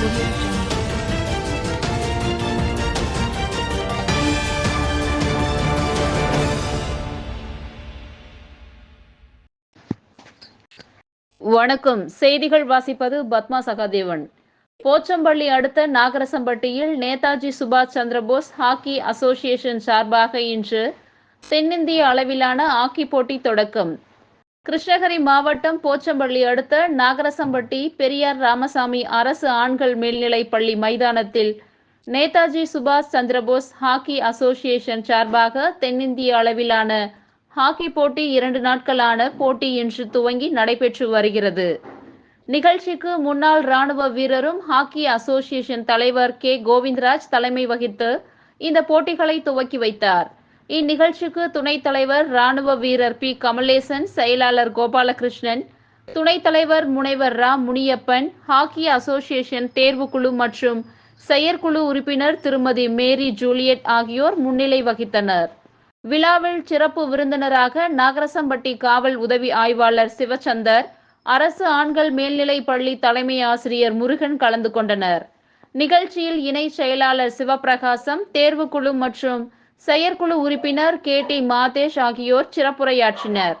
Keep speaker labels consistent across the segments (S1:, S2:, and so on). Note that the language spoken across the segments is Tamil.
S1: வணக்கம். செய்திகள் வாசிப்பது பத்மா சகாதேவன். போச்சம்பள்ளி அடுத்த நாகரசம்பட்டியில் நேதாஜி சுபாஷ் சந்திரபோஸ் ஹாக்கி அசோசியேஷன் சார்பாக இன்று தென்னிந்திய அளவிலான ஹாக்கி போட்டி தொடக்கம். கிருஷ்ணகிரி மாவட்டம் போச்சம்பள்ளி அடுத்த நாகரசம்பட்டி பெரியார் ராமசாமி அரசு ஆண்கள் மேல்நிலைப் பள்ளி மைதானத்தில் நேதாஜி சுபாஷ் சந்திரபோஸ் ஹாக்கி அசோசியேஷன் சார்பாக தென்னிந்திய அளவிலான ஹாக்கி போட்டி இரண்டு நாட்களான போட்டி இன்று துவங்கி நடைபெற்று வருகிறது. நிகழ்ச்சிக்கு முன்னாள் ராணுவ வீரரும் ஹாக்கி அசோசியேஷன் தலைவர் கே. கோவிந்தராஜ் தலைமை வகித்து இந்த போட்டிகளை துவக்கி வைத்தார். இந்நிகழ்ச்சிக்கு துணைத் தலைவர் ராணுவ வீரர் பி. கமலேசன் செயலாளர் கோபாலகிருஷ்ணன் துணைத் தலைவர் முனைவர் ரா. முனியப்பன் ஹாக்கி அசோசியேஷன் தேர்வுக்குழு மற்றும் செயற்குழு உறுப்பினர் திருமதி மேரி ஜூலியட் ஆகியோர் முன்னிலை வகித்தனர். விழாவில் சிறப்பு விருந்தினராக நாகரசம்பட்டி காவல் உதவி ஆய்வாளர் சிவச்சந்தர் அரசு ஆண்கள் மேல்நிலை பள்ளி தலைமை ஆசிரியர் முருகன் கலந்து கொண்டனர். நிகழ்ச்சியில் இணை செயலாளர் சிவபிரகாசம் தேர்வுக்குழு மற்றும் செயற்குழு உறுப்பினர் கே டி மாதேஷ் ஆகியோர் சிறப்புரையாற்றினர்.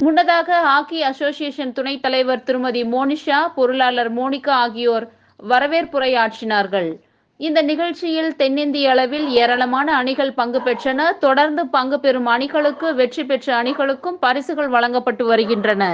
S1: முன்னதாக ஹாக்கி அசோசியேஷன் துணைத் தலைவர் திருமதி மோனிஷா பொருளாளர் மோனிகா ஆகியோர் வரவேற்புரையாற்றினார்கள். இந்த நிகழ்ச்சியில் தென்னிந்திய அளவில் ஏராளமான அணிகள் பங்கு பெற்றன. தொடர்ந்து பங்கு பெறும் அணிகளுக்கு வெற்றி பெற்ற அணிகளுக்கும் பரிசுகள் வழங்கப்பட்டு வருகின்றன.